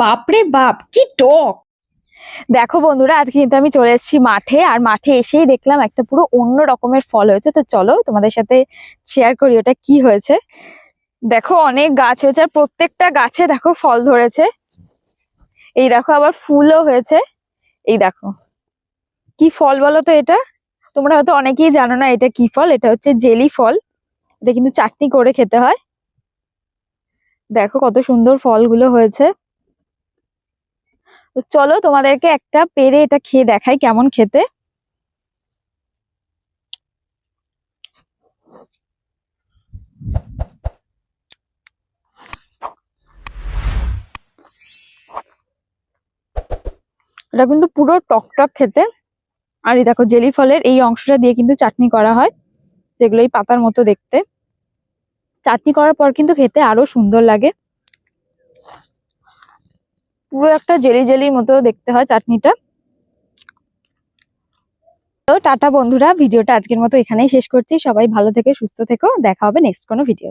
বাপরে বাপ, কি টক। দেখো বন্ধুরা, আজকে কিন্তু আমি চলে এসেছি মাঠে, আর মাঠে এসেই দেখলাম একটা পুরো অন্য রকমের ফল হয়েছে। তো চলো তোমাদের সাথে শেয়ার করি ওটা কি হয়েছে। দেখো অনেক গাছ হয়েছে, আর প্রত্যেকটা গাছে দেখো ফল ধরেছে। এই দেখো আবার ফুলও হয়েছে। এই দেখো। কি ফল বলো তো এটা? তোমরা হয়তো অনেকেই জানো না এটা কি ফল, এটা হচ্ছে জেলি ফল। এটা কিন্তু চাটনি করে খেতে হয়। দেখো কত সুন্দর ফলগুলো হয়েছে। চলো তোমাদেরকে একটা পেরে এটা খেয়ে দেখাই কেমন খেতে। এটা কিন্তু পুরো টক টক খেতে। আর এই দেখো জেলি ফলের এই অংশটা দিয়ে কিন্তু চাটনি করা হয়, যেগুলো এই পাতার মতো দেখতে। চাটনি করার পর কিন্তু খেতে আরও সুন্দর লাগে। পুরো একটা জেলি জেলির মতো দেখতে হয় চাটনিটা। তো টাটা বন্ধুরা, ভিডিওটা আজকের মতো এখানেই শেষ করছি। সবাই ভালো থেকে সুস্থ থেকো। দেখা হবে নেক্সট কোনো ভিডিও